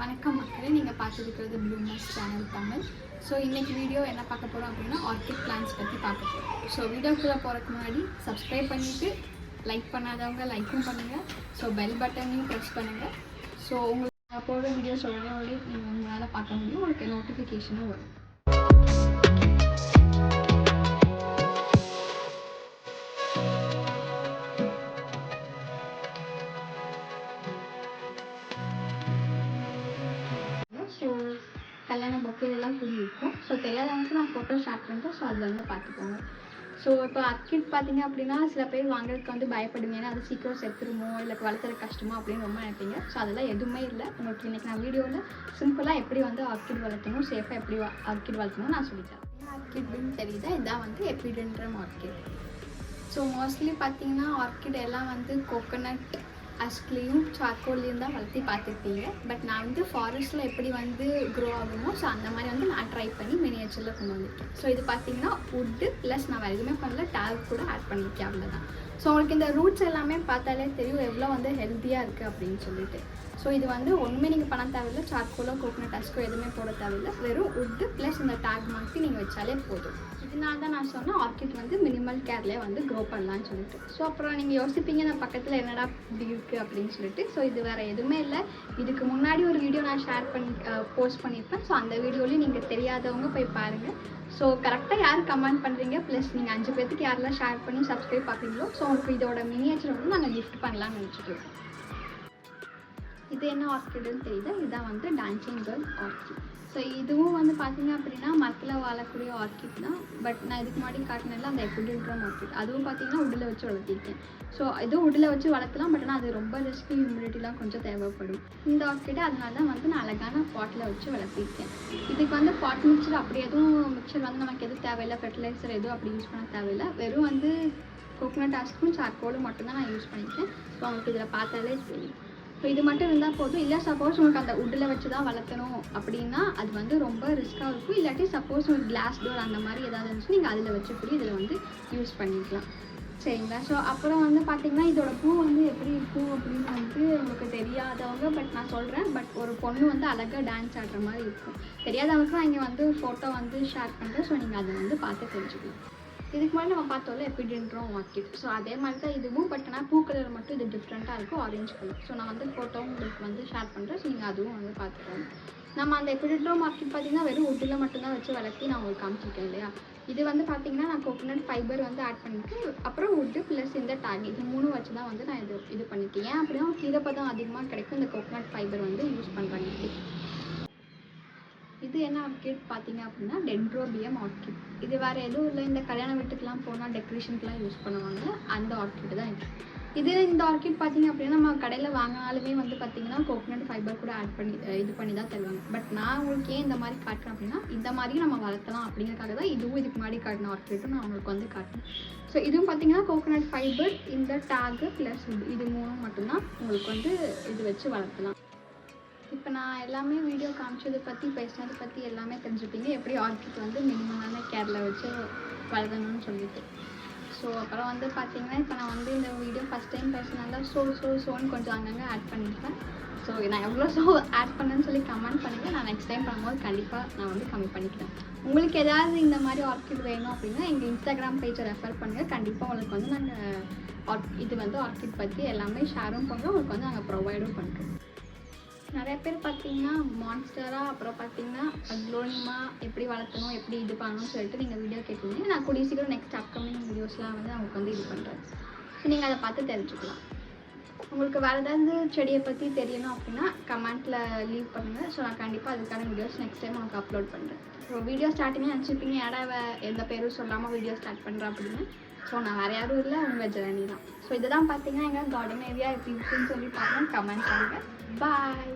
வணக்கம் மக்களே. நீங்கள் பார்த்துருக்கிறது ப்ளூமர்ஸ் சேனல் தமிழ். ஸோ இன்னைக்கு வீடியோ என்ன பார்க்க போகிறோம் அப்படின்னா ஆர்கிட் பிளான்ஸ் பற்றி பார்க்க போகிறோம் ஸோ வீடியோக்குள்ளே போகிறதுக்கு முன்னாடி சப்ஸ்கிரைப் பண்ணிவிட்டு லைக் பண்ணாதவங்க லைக்கும் பண்ணுங்கள் ஸோ பெல் பட்டனையும் ப்ரெஸ் பண்ணுங்கள் ஸோ உங்களுக்கு நான் போடுற வீடியோஸ் உடனே நீங்கள் உங்களால் பார்க்க முடியும். உங்களுக்கு நோட்டிஃபிகேஷனும் வரும். கல்யாண பொக்கேல் எல்லாம் இருக்கும் ஸோ தெரியாதவங்க நான் ஃபோட்டோ ஷேர் பண்ணிட்டேன் ஸோ அதில் வந்து பார்த்துக்கோங்க. ஸோ இப்போ அக்கிட் பார்த்தீங்க அப்படின்னா சில பேர் வாங்குறதுக்கு வந்து பயப்படுங்க ஏன்னா அது சீக்கிரம் செத்துருமோ இல்லை வளர்த்துற கஷ்டமோ அப்படின்னு ரொம்ப நினைப்பீங்க. ஸோ அதெல்லாம் எதுவுமே இல்லை. உங்களுக்கு இன்னைக்கு நான் வீடியோவில் சிம்பிளாக எப்படி வந்து அக்கிட் வளர்த்தணும் சேஃபாக எப்படி அக்கிட் வளர்த்தணும் நான் சொல்லித்தரேன். ஆர்கிட்னு தெரியுதா? இதான் வந்து எப்பிடென்ட்ரம் ஆர்கிட் ஸோ மோஸ்ட்லி பார்த்தீங்கன்னா ஆர்கிட் எல்லாம் வந்து கோகோனட் அஸ்க்லேயும் சாக்கோல்லையும் தான் வளர்த்தி பார்த்துருப்பீங்க. பட் நான் வந்து ஃபாரஸ்ட்டில் எப்படி வந்து க்ரோ ஆகுமோ ஸோ அந்த மாதிரி வந்து நான் ட்ரை பண்ணி மினியேச்சரில் கொண்டு வந்துட்டேன். ஸோ இது பார்த்தீங்கன்னா வுட்டு ப்ளஸ் நான் வேறு எதுவுமே பண்ணல டேக் கூட ஆட் பண்ணியிருக்கேன் அவ்வளோதான் ஸோ உங்களுக்கு இந்த ரூட்ஸ் எல்லாமே பார்த்தாலே தெரியும் எவ்வளோ வந்து ஹெல்த்தியாக இருக்குது அப்படின்னு சொல்லிட்டு. ஸோ இது வந்து ஒன்றுமே நீங்கள் பண்ண தேவையில்லை. சார்கோலோ கோகோனட் அஸ்கோ எதுவுமே போட தேவையில்லை. வெறும் உட்டு ப்ளஸ் இந்த டேக் மாற்றி நீங்கள் வச்சாலே போதும். இதனால தான் நான் சொன்னேன் ஆர்கிட் வந்து மினிமல் கேர்லேயே வந்து க்ரோ பண்ணலாம்னு சொல்லிட்டு. ஸோ அப்புறம் நீங்கள் யோசிப்பீங்க நான் பக்கத்தில் என்னடா இப்படி இருக்குது அப்படின்னு சொல்லிட்டு. ஸோ இது வேறு எதுவுமே இல்லை. இதுக்கு முன்னாடி ஒரு வீடியோ நான் ஷேர் பண்ணி போஸ்ட் பண்ணியிருப்பேன். ஸோ அந்த வீடியோலையும் நீங்கள் தெரியாதவங்க போய் பாருங்கள் ஸோ கரெக்டாக யார் கமெண்ட் பண்ணுறீங்க ப்ளஸ் நீங்கள் அஞ்சு பேர்த்துக்கு யாரெல்லாம் ஷேர் பண்ணி சப்ஸ்கிரைப் பார்க்குறீங்களோ ஸோ உங்களுக்கு இதோட மினியேச்சர் வந்து நாங்கள் கிஃப்ட் பண்ணலாம்னு நினச்சிட்டு இருக்கோம். இது என்ன ஆர்கிட்னு தெரியுது? இதுதான் வந்து டான்சிங் கேர்ள் ஆர்கிட் ஸோ இதுவும் வந்து பார்த்தீங்க அப்படின்னா மரத்தில் வாழக்கூடிய ஆர்கிட் தான். பட் நான் இதுக்கு முன்னாடி காட்டினதில் அந்த எஃபிடென்ட்ரம் ஆர்கிட் அதுவும் பார்த்தீங்கன்னா உடலை வச்சு வளர்த்திருக்கேன். ஸோ இதுவும் உடலை வச்சு வளர்த்தலாம் பட் ஆனால் அது ரொம்ப ரிஸ்க் ஹியூமிடிட்டிலாம் கொஞ்சம் தேவைப்படும். இந்த ஆர்கிட்டை அதனால தான் வந்து நான் அழகான பாட்டில் வச்சு வளர்த்திருக்கேன். இதுக்கு வந்து பாட் மிக்சர் அப்படி எதுவும் மிக்சர் வந்து நமக்கு எதுவும் தேவையில்லை. ஃபெர்டிலைசர் எதுவும் அப்படி யூஸ் பண்ண தேவையில்லை. வெறும் வந்து கோகோனட் ஆஸ்க்கும் சார்கோலும் மட்டும்தான் நான் யூஸ் பண்ணியிருக்கேன். ஸோ உங்களுக்கு இதில் பார்த்தாலே தெரியும். ஸோ இது மட்டும் இருந்தால் போதும். இல்லை சப்போஸ் உங்களுக்கு அந்த உட்டில் வச்சு தான் வளர்த்தணும் அப்படின்னா அது வந்து ரொம்ப ரிஸ்க்காக இருக்கும். இல்லாட்டி சப்போஸ் உங்களுக்கு கிளாஸ் டோர் அந்த மாதிரி ஏதாவது இருந்துச்சு நீங்கள் அதில் வச்சு கூட இதில் வந்து யூஸ் பண்ணிக்கலாம். சரிங்களா? ஸோ அப்புறம் வந்து பார்த்தீங்கன்னா இதோட பூ வந்து எப்படி இருக்கும் அப்படின்னு வந்து உங்களுக்கு தெரியாதவங்க பட் நான் சொல்கிறேன் பட் ஒரு பொண்ணு வந்து அழகாக டான்ஸ் ஆடுற மாதிரி இருக்கும். தெரியாதவங்களுக்கு நான் இங்கே வந்து ஃபோட்டோ வந்து ஷேர் பண்ணுறேன் ஸோ நீங்கள் அதை வந்து பார்த்து தெரிஞ்சுக்கலாம். இதுக்கு முன்னாடி நம்ம பார்த்தோம்ல எப்பிடென்ட்ரோம் ஆர்கிட் ஸோ அதே மாதிரி தான் இதுவும் பட் ஆனால் பூ கலர் மட்டும் இது டிஃப்ரெண்ட்டாக இருக்கும் ஆரஞ்சு கலர் ஸோ நான் வந்து ஃபோட்டோவும் உங்களுக்கு வந்து ஷேர் பண்ணுறேன் ஸோ நீங்கள் அதுவும் வந்து பார்த்துக்கோங்க. நம்ம அந்த எப்பிடென்ட்ரோம் ஆர்கிட் பார்த்தீங்கன்னா வெறும் உட்டில் மட்டும்தான் வச்சு வளர்த்தி நான் உங்களுக்கு காமிச்சிருக்கேன் இல்லையா? இது வந்து பார்த்தீங்கன்னா நான் கோகோனட் ஃபைபர் வந்து ஆட் பண்ணியிருக்கேன் அப்புறம் உட்டு ப்ளஸ் இந்த டேக் இது மூணு வச்சு தான் வந்து நான் இது இது பண்ணியிருக்கேன் ஏன் அப்படின்னா கீரைப்பதம் அதிகமாக கிடைக்கும். இந்த கோகோனட் ஃபைபர் வந்து யூஸ் பண்ணுறாங்க என்ன ஆர்கிட் பார்த்தீங்க அப்படின்னா டென்ட்ரோபியம் ஆர்கிட் இது வேறு எதுவும் இல்லை. இந்த கல்யாண வீட்டுக்கெலாம் போனால் டெக்கரேஷனுக்குலாம் யூஸ் பண்ணுவாங்க. அந்த ஆர்கிட் தான் இது. இது இந்த ஆர்கிட் பார்த்தீங்க அப்படின்னா நம்ம கடையில் வாங்கினாலுமே வந்து பார்த்தீங்கன்னா கோகோனட் ஃபைபர் கூட ஆட் பண்ணி இது பண்ணி தான் தருவாங்க. பட் நான் உங்களுக்கு ஏன் இந்த மாதிரி காட்டுறேன் அப்படின்னா இந்த மாதிரி நம்ம வளர்த்தலாம் அப்படிங்கிறக்காக தான் இதுவும் இதுக்கு முன்னாடி காட்டின ஆர்கிட்டும் நான் உங்களுக்கு வந்து காட்டுறேன். ஸோ இதுவும் பார்த்தீங்கன்னா கோகோனட் ஃபைபர் இந்த டேகு ப்ளஸ் இது மூணும் மட்டும்தான் உங்களுக்கு வந்து இது வச்சு வளர்த்தலாம். இப்போ நான் எல்லாமே வீடியோ காமிச்சதை பற்றி பேசினதை பற்றி எல்லாமே தெரிஞ்சுப்பீங்க. எப்படி ஆர்கிட் வந்து மினிமமான கேரில் வச்சு வளரணும்னு சொல்லிட்டு. ஸோ அப்புறம் வந்து பார்த்தீங்கன்னா இப்போ நான் வந்து இந்த வீடியோ ஃபஸ்ட் டைம் பேசினால ஸோ ஸோ ஸோன்னு கொஞ்சம் அங்கங்கே ஆட் பண்ணியிருக்கேன் ஸோ நான் எவ்வளோ ஸோ ஆட் பண்ணேன்னு சொல்லி கமெண்ட் பண்ணுங்கள் நான் நெக்ஸ்ட் டைம் பண்ணும்போது கண்டிப்பாக நான் வந்து கம்மி பண்ணிக்கிறேன். உங்களுக்கு ஏதாவது இந்த மாதிரி ஆர்கிட் வேணும் அப்படின்னா எங்கள் இன்ஸ்டாகிராம் பேஜை ரெஃபர் பண்ணுங்கள் கண்டிப்பாக உங்களுக்கு வந்து நாங்கள் ஆர்க் இது வந்து ஆர்கிட் பற்றி எல்லாமே ஷேரும் பண்ணுறோம் உங்களுக்கு வந்து நாங்கள் ப்ரொவைடும் பண்ணுறோம். நிறைய பேர் பார்த்தீங்கன்னா மான்ஸ்டராக அப்புறம் பார்த்தீங்கன்னா அக்லோனிமா எப்படி வளர்த்தணும் எப்படி இது பண்ணணும்னு சொல்லிட்டு நீங்கள் வீடியோ கேட்டிருந்தீங்க. நான் கூடிய சீக்கிரம் நெக்ஸ்ட் அப்கமிங் வீடியோஸ்லாம் வந்து நான் வந்து இது பண்ணுறேன் ஸோ நீங்கள் அதை பார்த்து தெரிஞ்சுக்கலாம். உங்களுக்கு வேறு ஏதாவது செடியை பற்றி தெரியணும் அப்படின்னா கமெண்ட்டில் லீவ் பண்ணுங்கள் ஸோ நான் கண்டிப்பாக அதுக்கான வீடியோஸ் நெக்ஸ்ட் டைம் உங்களுக்கு அப்லோட் பண்ணுறேன் ஸோ வீடியோ ஸ்டார்டிங்கே நினச்சிருப்பீங்க யாரா எந்த பேரும் சொல்லாமல் வீடியோ ஸ்டார்ட் பண்ணுறா அப்படின்னு. ஸோ நான் வேறு யாரும் இல்லை உங்கள் ஜெர்னி தான். ஸோ இதுதான் பார்த்தீங்கன்னா எங்கள் கார்டன் ஏரியா எப்படி இருக்குன்னு சொல்லி பாருங்கள் கமெண்ட் பண்ணுங்கள் பாய்